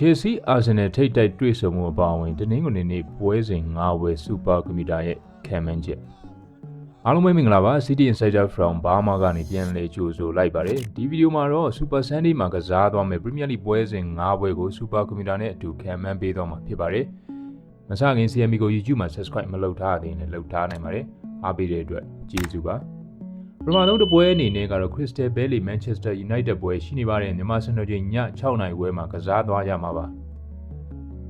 ချယ်ဆီအာဆင်နယ်ထိတ်တိုက်တွေ့ဆုံမှုအပါအဝင်တနင်္ဂနွေနေ့ပွဲစဉ်၅ဝယ်စူပါကွန်ပျူတာရဲ့ခံမှန်းချက်အားလုံးပဲမင်္ဂလာပါ City Insider from Burma ကနေပြန်လည်ကြိုဆိုလိုက်ပါတယ်ဒီဗီဒီယိုမှာတော့ Super Sunday မှာကစားသွားမယ် Premier League ပွဲစဉ်၅ပွဲကို Super ကွန်ပျူတာနဲ့အတူခံမှန်းပေးသွားမှာဖြစ်ပါတယ်မစခင် CMB ကို YouTube မှာ Subscribe မလုပ်ထားသေးရင်လည်းလုပ်ထားနိုင်ပါတယ်အားပေးတဲ့အတွက်ကျေးဇူးပါ ပထမဆုံးတစ်ပွဲအနေနဲ့ကတော့ Crystal Palace Manchester United ပွဲရှိနေပါတယ်မြန်မာစံတော်ချိန်ည6နာရီပွဲမှာကစားသွားကြမှာပါ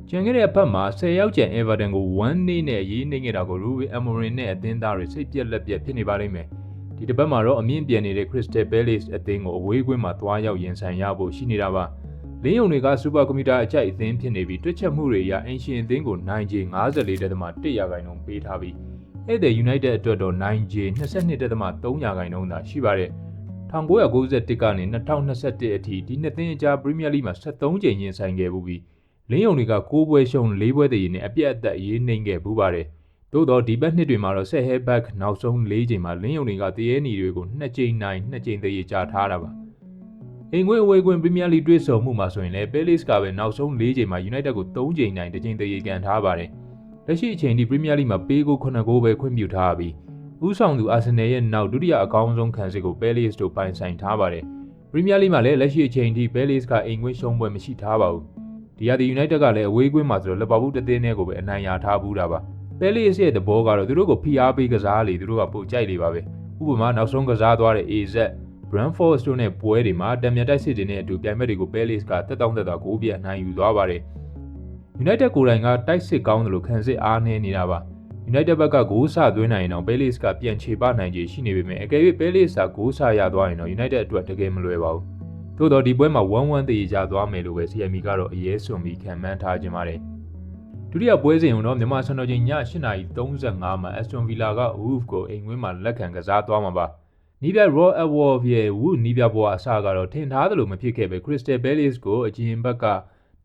ကျန်ခဲ့တဲ့အဖက်မှာ10ရောက်ကျန် Everton ကို1နေ့နဲ့ရေးနေခဲ့တာကို Ruben Amorim နဲ့အသင်းသားတွေစိတ်ပြက်လက်ပြက်ဖြစ်နေပါလိမ့်မယ်ဒီတစ်ပတ်မှာတော့အမြင့်ပြန်နေတဲ့ Crystal Palace အသင်းကိုအဝေးကွင်းမှာသွားရောက်ရင်ဆိုင်ရဖို့ရှိနေတာပါလင်းယုံတွေကစူပါကွန်ပျူတာအကြိုက်အသင်းဖြစ်နေပြီးတွက်ချက်မှုတွေအရအင်ရှင်အသင်းကိုနိုင်ခြေ54.1ရာခိုင်နှုန်းပေးထားပြီး ဧည့်သည် United အတွက်တော့နိုင်ခြေ22.3ရာခိုင်နှုန်းသာရှိပါတယ်1991ကနေ2021အထိဒီနှစ်သင်းအကြား Premier League မှာ73ကြိမ်ရင်ဆိုင်ခဲ့ပြီးလင်းယုံတွေက6ပွဲရှုံး4ပွဲတည်နဲ့အပြတ်အသက်ရေးနှိမ့်ခဲ့ပူပါတယ်။သို့တော့ဒီဘက်နှစ်တွေမှာတော့ဆက်ဟဲဘက်နောက်ဆုံး4ချိန်မှာလင်းယုံတွေကတရေနီတွေကို2ကြိမ်နိုင်2ကြိမ်တရေကြာထားတာပါ။အင်္ဂွေအဝေးကွင်းပရီးမီးယားလိတွေ့ဆုံမှုမှာဆိုရင်လည်းပဲလစ်ကပဲနောက်ဆုံး4ချိန်မှာ United ကို3ချိန်နိုင်2ချိန်တရေကန်ထားပါတယ်။ လက်ရှိအချိန်ထိပရီးမီးယားလိမှာပေးကို9ဂိုးပဲခွင့်ပြုထားပြီးဥဆောင်သူအာဆင်နယ်ရဲ့နောက်ဒုတိယအကောင်းဆုံးခံစစ်ကိုပဲလစ်တို့ပိုင်ဆိုင်ထားပါတယ်။ပရီးမီးယားလိမှာလည်းလက်ရှိအချိန်ထိပဲလစ်ကအင်္ဂွေရှုံးပွဲမရှိထားပါဘူး။ဒီရသည် United ကလည်းအဝေးကွင်းမှာဆိုတော့လီဗာပူးတသင်းနဲ့ကိုပဲအနိုင်ရထားဘူးတာပါပဲလီစ်ရဲ့သဘောကတော့သူတို့ကိုဖိအားပေးကစားလေသူတို့ကပိုကြိုက်လေပါပဲဥပမာနောက်ဆုံးကစားသွားတဲ့ AZ Brentford တို့နဲ့ပွဲတွေမှာတံမြတ်တိုက်စစ်တွေနဲ့အတူပြိုင်ဘက်တွေကို Palace ကတက်တောင်းတက်တာကိုပြအနိုင်ယူသွားပါတယ် United ကိုယ်တိုင်ကတိုက်စစ်ကောင်းတယ်လို့ခံစစ်အားနည်းနေတာပါ United ဘက်ကဂိုးဆသွင်းနိုင်ရင်တော့ Palace ကပြန်ချေပနိုင်ခြေရှိနေပေမဲ့အကယ်၍ Palace ကဂိုးဆရသွားရင်တော့ United အတွက်တကယ်မလွယ်ပါဘူးသို့တော့ဒီပွဲမှာ1-1တည်ကြသွားမယ်လို့ပဲ CME ကတော့အရေးစွန်ပြီးခံမှန်းထားခြင်းပါတယ်ဒုတိယပွဲစဉ်ကတော့မြန်မာစံတော်ချိန်ည8:35မှာ Aston Villa က Wolves ကိုအိမ်ဝင်းမှာလက်ခံကစားသွားမှာပါနီးပြ Raw Award ရဲ့ Wood နီးပြဘွားအစကတော့ထင်ထားသလိုမဖြစ်ခဲ့ပဲ Crystal Palace ကိုအရင်ဘက်က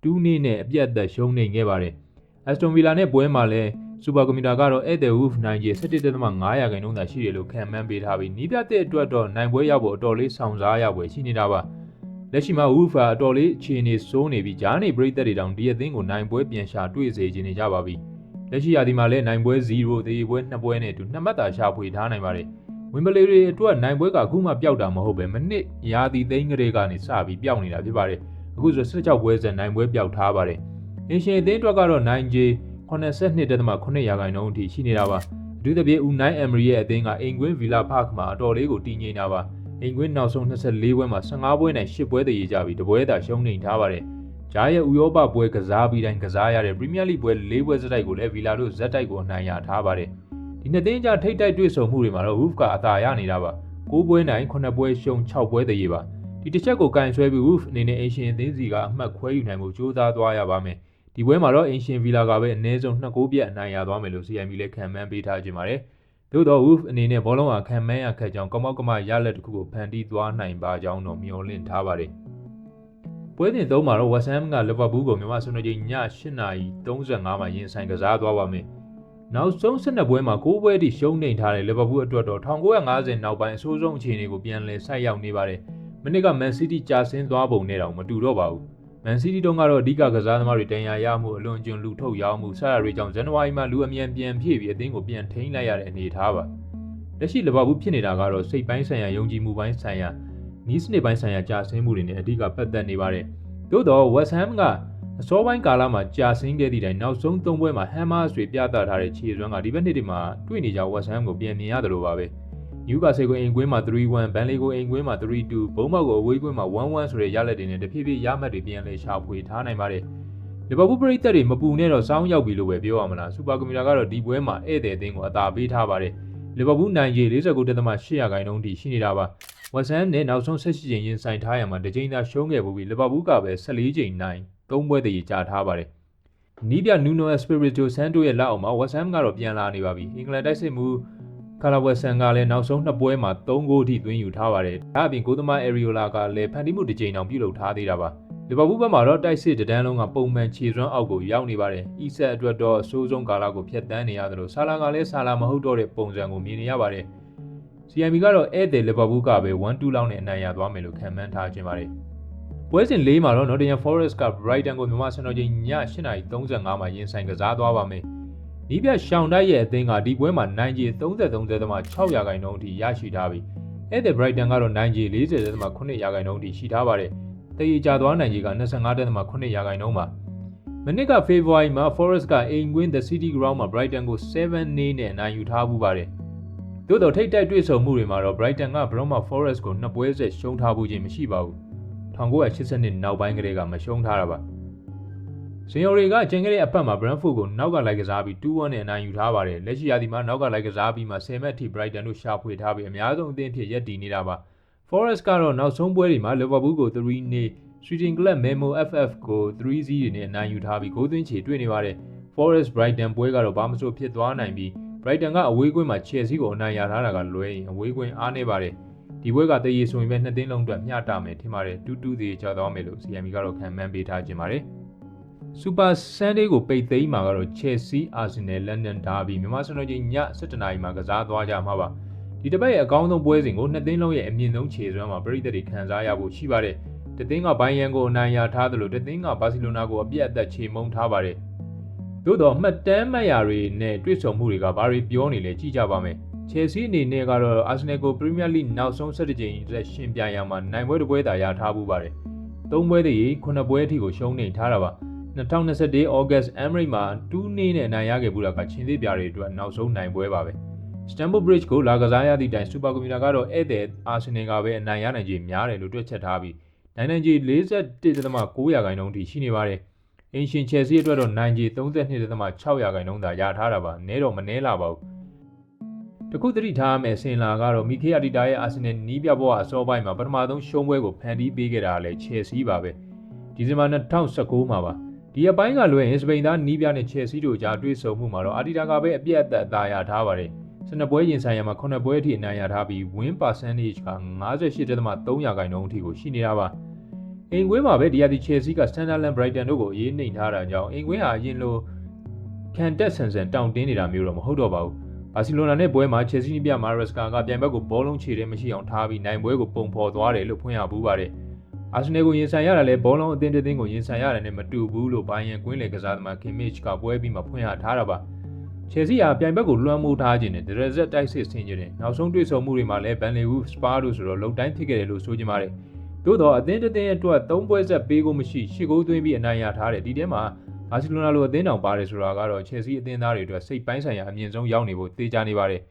2နှစ်နဲ့အပြတ်သက်ရှုံးနေခဲ့ပါတယ် Aston Villa နဲ့ပွဲမှာလည်းစူပါကွန်ပျူတာကတော့ at the wolf နိုင်ကြီး17.5ရာခိုင်နှုန်းသာရှိတယ်လို့ခံမှန်းပေးထားပြီးနီးပြတဲ့အတွက်တော့နိုင်ပွဲရောက်ဖို့အတော်လေးဆောင်စားရပွဲရှိနေတာပါ။လက်ရှိမှာဝူဖာအတော်လေးအခြေအနေစိုးနေပြီးဂျားနေပရိသတ်တွေတောင်ဒီအသင်းကိုနိုင်ပွဲပြန်ရှာတွေ့စေခြင်းနေကြပါပြီလက်ရှိရာသီမှာလည်းနိုင်ပွဲ0တေးပွဲ2ပွဲနဲ့အတူနှစ်မှတ်သာရှာဖွေထားနိုင်ပါတယ်ဝင်းဘလေတွေအတွက်နိုင်ပွဲကအခုမှပျောက်တာမဟုတ်ပဲမနစ်ရာသီသိန်းကလေးကနေစပြီးပျောက်နေတာဖြစ်ပါတယ် အခုဆို16ပွဲစဉ်နိုင်ပွဲပျောက်ထားပါတယ်အင်ရှင်အသင်းအတွက်ကတော့နိုင်ဂျေ82.8ရာခိုင်နှုန်းအထိရှိနေတာပါအထူးသဖြင့်ဦးနိုင်အမရီရဲ့အသင်းကအင်ကွင်းဗီလာပါကမှာအတော်လေးကိုတည်ငြိမ်တာပါအိမ်ကွင်းနောက်ဆုံး24ပွဲမှာ15ပွဲနဲ့10ပွဲတည်ရကြပြီးတပွဲသာရှုံးနေထားပါတယ်။ဂျားရဲ့ဥရောပပွဲကစားပြီးတိုင်းကစားရတဲ့ပရီးမီးယားလိပွဲ၄ပွဲစတိုက်ကိုလည်းဗီလာတို့ဇက်တိုက်ကိုအနိုင်ရထားပါတယ်။ဒီနှစ်သင်းကြားထိတ်တိုက်တွေ့ဆုံမှုတွေမှာတော့ Wolf ကအသာရနေတာပါ။9ပွဲနိုင်9ပွဲရှုံး6ပွဲတည်ရပါ။ ဒီတစ်ချက်ကိုကင်ဆွဲပြီး Wolf အနေနဲ့အင်ရှင်အသင်းစီကအမှတ်ခွဲယူနိုင်မှုကြိုးစားသွားရပါမယ်။ဒီပွဲမှာတော့အင်ရှင်ဗီလာကပဲအနည်းဆုံး2ဂိုးပြတ်အနိုင်ရသွားမယ်လို့ CMB လည်းခံမှန်းပေးထားခြင်းပါတယ်။သို့တော့ Wolf အနေနဲ့ဘောလုံးအားခံမဲရခက်ကြောင်းကမောက်ကမရလက်တစ်ခုကိုဖန်တီးသွားနိုင်ပါကြောင်းတော့မျှော်လင့်ထားပါတယ်။ပွဲစဉ်သုံးမှာတော့ West Ham က Liverpool ကိုမြန်မာစံတော်ချိန်ည8:35မှာရင်ဆိုင်ကစားသွားပါမယ်။နောက်ဆုံး12ပွဲမှာ9ပွဲထိရှုံးနိမ့်ထားတဲ့ Liverpool အတွက်တော့1950နောက်ပိုင်းအဆိုးဆုံးအခြေအနေကိုပြန်လည်ဆိုက်ရောက်နေပါတယ်။ မနစ်က Man City ကြာဆင်းသွားပုံနဲ့တောင်မတူတော့ပါဘူး။မန်စီးတီးတုန်းကတော့အဓိကကစားသမားတွေတန်ရာရမှုအလွန်ကျွံလူထုတ်ရောင်းမှုစတာတွေကြောင့်ဇန်နဝါရီမှာလူအမြန်ပြန်ဖြည့်ပြီးအသင်းကိုပြန်ထိန်းလိုက်ရတဲ့အနေအထားပါလက်ရှိလဘဘူးဖြစ်နေတာကတော့စိတ်ပိုင်းဆိုင်ရာယုံကြည်မှုပိုင်းဆိုင်ရာနီးစနစ်ပိုင်းဆိုင်ရာကြာဆင်းမှုတွေနဲ့အဓိကပတ်သက်နေပါတယ်သို့တော့ West Ham ကအစောပိုင်းကာလမှာကြာဆင်းခဲ့သည့်တိုင်နောက်ဆုံး၃ပွဲမှာ Hammers တွေပြသထားတဲ့ခြေစွမ်းကဒီဘက်နှစ်တွေမှာတွေ့နေကြ West Ham ကိုပြန်မြင်ရတယ်လို့ပါပဲ။ နယူကာဆယ်ကိုအိမ်ကွင်းမှာ3-1ဘန်လီကိုအိမ်ကွင်းမှာ3-2ဘုံမောက်ကိုအဝေးကွင်းမှာ1-1ဆိုတဲ့ရလဒ်တွေနဲ့တဖြည်းဖြည်းရမှတ်တွေပြန်လဲရှာဖွေထားနိုင်ပါတယ်လီဗာပူးပရိသတ်တွေမပူနဲ့တော့စောင်းရောက်ပြီလို့ပဲပြောရမလားစူပါကွန်ပျူတာကတော့ဒီပွဲမှာဧည့်သည်အသင်းကိုအသာပေးထားပါတယ်လီဗာပူးနိုင်ခြေ49.8ရာခိုင်နှုန်းထိရှိနေတာပါဝက်ဆမ်နဲ့နောက်ဆုံးဆက်ရှိချိန်ရင်ဆိုင်ထားရမှာတစ်ချိန်သာရှုံးခဲ့ပြီးလီဗာပူးကပဲ14ချိန်နိုင်၃ပွဲတည်ကြာထားပါတယ်နီးပြနူနိုအက်စပီရီတိုဆန်တိုရဲ့လက်အောက်မှာဝက်ဆမ်ကတော့ပြန်လာနေပါပြီအင်္ဂလန်တိုက်စစ်မှု ကာလာဝက်ဆန်ကလည်းနောက်ဆုံးနှစ်ပွဲမှာ3ဂိုးထိသွင်းယူထားပါတယ်။ဒါအပြင်ဂိုးသမားအရီယိုလာကလည်းဖန်တီးမှုတစ်ကြိမ်အောင်ပြုလုပ်ထားသေးတာပါ။လီဗာပူးဘက်မှာတော့တိုက်စစ်တန်းလုံးကပုံမှန်ခြေစွမ်းအောက်ကိုရောက်နေပါတယ်။အီဆက်အတွက်တော့အဆိုးဆုံးကာလကိုဖျက်ဆီးနေရတယ်လို့ဆာလာကလည်းဆာလာမဟုတ်တော့တဲ့ပုံစံကိုမြင်နေရပါတယ်။ CMB ကတော့ဧည့်သည်လီဗာပူးကပဲ1-2လောက်နဲ့အနိုင်ရသွားမယ်လို့ခံမှန်းထားခြင်းပါတယ်။ပွဲစဉ်၄မှာတော့ Nottingham Forest က Brighton ကိုမြန်မာစံတော်ချိန်ည8:35မှာရင်ဆိုင်ကစားသွားပါမယ်။ ဒီပြရှောင်းတိုက်ရဲ့အသင်းကဒီပွဲမှာနိုင်ခြေ33.6ရာခိုင်နှုန်းအထိရရှိထားပြီးဧည့်သည် Brighton ကတော့နိုင်ခြေ40.8ရာခိုင်နှုန်းအထိရှိထားပါတယ်။တည်ရကြသွားနိုင်ခြေက25.8ရာခိုင်နှုန်းပါ။မနစ်က February မှာ Forest ကအိမ်ကွင်း The City Ground မှာ Brighton ကို7-2နဲ့အနိုင်ယူထားမှုပါတယ်။သို့တော်ထိတ်တိုက်တွေ့ဆုံမှုတွေမှာတော့ Brighton က Broma Forest ကိုနှစ်ပွဲဆက်ရှုံးထားမှုချင်းမရှိပါဘူး။1982နောက်ပိုင်းကလေးကမရှုံးထားတာပါ။ ဇင်ယိုရီကကျန်ခဲ့တဲ့အပတ်မှာ Brentford ကိုနောက်ကလိုက်ကစားပြီး2-1နဲ့အနိုင်ယူထားပါတယ်။လက်ရှိရာသီမှာနောက်ကလိုက်ကစားပြီးမှ10မှတ်ထိ Brighton တို့ရှာဖွေထားပြီးအများဆုံးအသင်းဖြစ်ရပ်တည်နေတာပါ။ Forest ကတော့နောက်ဆုံးပွဲတွေမှာ Liverpool ကို3နေ Shooting Club Memo FF ကို3-0တွေနဲ့အနိုင်ယူထားပြီးဂိုးသွင်းချေတွေ့နေပါတယ်။ Forest Brighton ပွဲကတော့ဘာမှမဆိုဖြစ်သွားနိုင်ပြီး Brighton ကအဝေးကွင်းမှာ Chelsea ကိုအနိုင်ရထားတာကလွဲရင်အဝေးကွင်းအားနေပါတယ်။ဒီပွဲကတည်ရဆိုရင်ပဲနှစ်သင်းလုံးအတွက်မျှတမယ်ထင်ပါတယ်။တူးတူးသေးချသွားမယ်လို့ CME ကတော့ခံမှန်းပေးထားခြင်းပါတယ်။ Super Sunday ကိုပိတ်သိမ်းမှာကတော့ Chelsea Arsenal London Derby မြန်မာစံတော်ချိန်ည7:00နာရီမှာကစားသွားကြမှာပါဒီတစ်ပတ်ရဲ့အကောင်းဆုံးပွဲစဉ်ကိုနှစ်သင်းလုံးရဲ့အမြင့်ဆုံးခြေစွမ်းမှာပြည်သက်တွေခံစားရဖို့ရှိပါတယ်တသင်းကဘိုင်ယန်ကိုအနိုင်ရထားသလိုတသင်းကဘာစီလိုနာကိုအပြတ်အသက်ချေမှုန်းထားပါတယ်သို့တော့မှတ်တမ်းမှတ်ရာတွေနဲ့တွေ့ဆုံမှုတွေကဘာတွေပြောနေလဲကြည့်ကြပါမယ်။ Chelsea အနေနဲ့ကတော့ Arsenal ကို Premier League နောက်ဆုံး17ကြိမ်လက်ရှင်ပြိုင်ရမှာနိုင်ပွဲတစ်ပွဲသာရထားမှုပါတယ်။၃ပွဲတည်း9ပွဲအထိကိုရှုံးနေထားတာပါ။ 2021 August Emirates မှာ2နေ့နဲ့နိုင်ရခဲ့ဘူးတာကချင်းသေးပြားတွေအတွက်နောက်ဆုံးနိုင်ပွဲပါပဲ Stamford Bridge ကိုလာကစားရသည့်တိုင် Super Computer ကတော့ဧည့်သည် Arsenal ကပဲအနိုင်ရနိုင်ခြေများတယ်လို့တွက်ချက်ထားပြီးနိုင်နိုင်ခြေ41.9ရာခိုင်နှုန်းထိရှိနေပါတယ်အင်ရှင် Chelsea အတွက်တော့နိုင်ခြေ32.6ရာခိုင်နှုန်းသာရထားတာပါနဲတော့မနဲလာပါဘူးတခုသတိထားမယ်ဆင်လာကတော့မီခေယာတီတာရဲ့အာဆင်နယ်နီးပြဘဝအစောပိုင်းမှာပထမဆုံးရှုံးပွဲကိုဖန်တီးပေးခဲ့တာလည်း Chelsea ပါပဲဒီဇင်ဘာ2019မှာပါ ဒီအပိုင်းကလွယ်ရင်စပိန်သားနီးပြနဲ့ချယ်ဆီတို့ကြားတွေ့ဆုံမှုမှာတော့အာတီတာကပဲအပြတ်အသက်အသာရထားပါတယ်။စနပွဲရင်ဆိုင်ရမှာ9ပွဲအထိအနိုင်ရထားပြီး win percentage က58.3ရာခိုင်နှုန်းအထိကိုရှိနေတာပါ။အင်ကွင်းမှာပဲဒီယာတီချယ်ဆီက Sunderland Brighton တို့ကိုအေးနှိမ်ထားတာကြောင့်အင်ကွင်းဟာအရင်လိုခံတက်ဆန်ဆန်တောင့်တင်းနေတာမျိုးတော့မဟုတ်တော့ပါဘူး။ဘာစီလိုနာနဲ့ပွဲမှာချယ်ဆီနီးပြမာရက်စကာကပြိုင်ဘက်ကိုဘောလုံးခြေထဲမရှိအောင်ထားပြီးနိုင်ပွဲကိုပုံဖော်သွားတယ်လို့ဖွင့်ရပူးပါတယ်။ အာဆင်နယ်ကိုရင်ဆိုင်ရတာလဲဘောလုံးအသင်းတစ်သင်းကိုရင်ဆိုင်ရတယ်နဲ့မတူဘူးလို့ဘိုင်ယန်ကွင်းလေကစားသမားခင်မစ်ကပွဲပြီးမှဖွင့်ရထားတာပါချယ်ဆီဟာပြိုင်ဘက်ကိုလွှမ်းမိုးထားခြင်းနဲ့ဒရဇက်တိုက်စစ်ဆင်ခြင်းနဲ့နောက်ဆုံးတွေ့ဆုံမှုတွေမှာလည်းဘန်လီဝူစပါတို့ဆိုတော့လုံတိုင်းဖြစ်ခဲ့တယ်လို့ဆိုကြပါတယ်သို့တော့အသင်းတစ်သင်းအတွက်၃ပွဲဆက်ပေးကိုမရှိရှစ်ဂိုးသွင်းပြီးအနိုင်ရထားတယ်ဒီထဲမှာဘာစီလိုနာလိုအသင်းတောင်ပါတယ်ဆိုတာကတော့ချယ်ဆီအသင်းသားတွေအတွက်စိတ်ပိုင်းဆိုင်ရာအမြင့်ဆုံးရောက်နေဖို့သေချာနေပါတယ်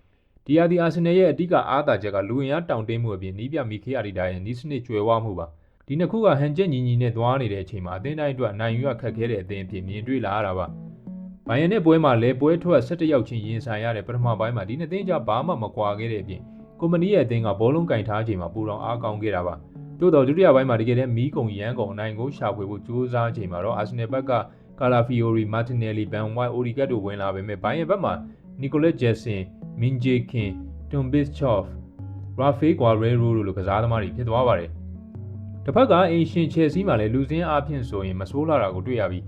ဒီယာဒီအာဆင်နယ်ရဲ့အဓိကအားသာချက်ကလူဝင်အားတောင်တင်းမှုအပြင်နီးပြမီခေယာရီတာရဲ့နီးစနစ်ကျွယ်ဝမှုပါ ဒီနှစ်ခုကဟန်ချက်ညီညီနဲ့သွားနေတဲ့အချိန်မှာအသင်းတိုင်းအတွက်နိုင်ယူရခက်ခဲတဲ့အသင်းအဖြစ်မြင်တွေ့လာရတာပါ။ဘိုင်ယန်နဲ့ပွဲမှာလည်းပွဲထွက်၁၁ယောက်ချင်းရင်ဆိုင်ရတဲ့ပထမပိုင်းမှာဒီနှစ်သင်းကြားဘာမှမကွာခဲ့တဲ့အပြင်ကွန်ပဏီရဲ့အသင်းကဘောလုံးကင်ထားချိန်မှာပူတော်အားကောင်းခဲ့တာပါ။သို့တော်ဒုတိယပိုင်းမှာတကယ်တည်းမီးကုံရန်ကုန်အနိုင်ကိုရှာဖွေဖို့ကြိုးစားချိန်မှာတော့အာဆင်နယ်ဘက်ကကာလာဖီယိုရီမာတင်နယ်လီဘန်ဝိုင်အိုရီကတ်တို့ဝင်လာပေမဲ့ဘိုင်ယန်ဘက်မှာနီကိုလက်ဂျက်ဆင်မင်ဂျေခင်တွန်ဘစ်ချော့ဖ်ရာဖေးကွာရဲရိုတို့လိုကစားသမားတွေဖြစ်သွားပါတယ်။ တစ်ဖက်ကအိမ်ရှင်ချယ်ဆီမှာလည်းလူစင်းအားဖြင့်ဆိုရင်မဆိုးလာတာကိုတွေ့ရပြီး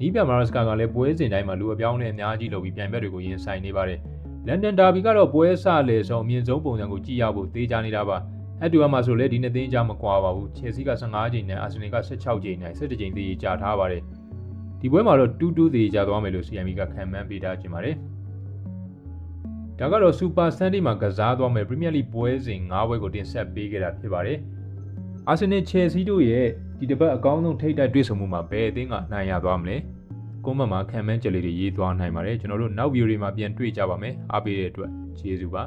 နီးပြမာရစကာကလည်းပွဲစဉ်တိုင်းမှာလူအပြောင်းနဲ့အများကြီးလုပ်ပြီးပြိုင်ဘက်တွေကိုရင်ဆိုင်နေပါတယ်လန်ဒန်ဒါဘီကတော့ပွဲဆလေဆုံးအမြင့်ဆုံးပုံစံကိုကြည့်ရဖို့သေးချာနေတာပါအတူအမှဆိုလည်းဒီနှစ်သင်းကြားမကွာပါဘူးချယ်ဆီက15ချိန်နဲ့အာဆင်နယ်က16ချိန်နဲ့17ချိန်သေးကြာထားပါတယ်ဒီပွဲမှာတော့2-2သေးကြာသွားမယ်လို့ CME ကခံမှန်းပေးထားခြင်းပါတယ်ဒါကတော့ Super Sunday မှာကစားသွားမယ် Premier League ပွဲစဉ်၅ပွဲကိုတင်ဆက်ပေးခဲ့တာဖြစ်ပါတယ်။ အာဆင်နယ်ချယ်ဆီတို့ရဲ့ဒီတစ်ပတ်အကောင်းဆုံးထိပ်တိုက်တွေ့ဆုံမှုမှာဘယ်အသင်းကနိုင်ရသွားမလဲကွန်မန့်မှာခံမှန်းချက်လေးတွေရေးသွားနိုင်ပါတယ်ကျွန်တော်တို့နောက်ဗီဒီယိုတွေမှာပြန်တွေ့ကြပါမယ်အားပေးတဲ့အတွက်ကျေးဇူးပါ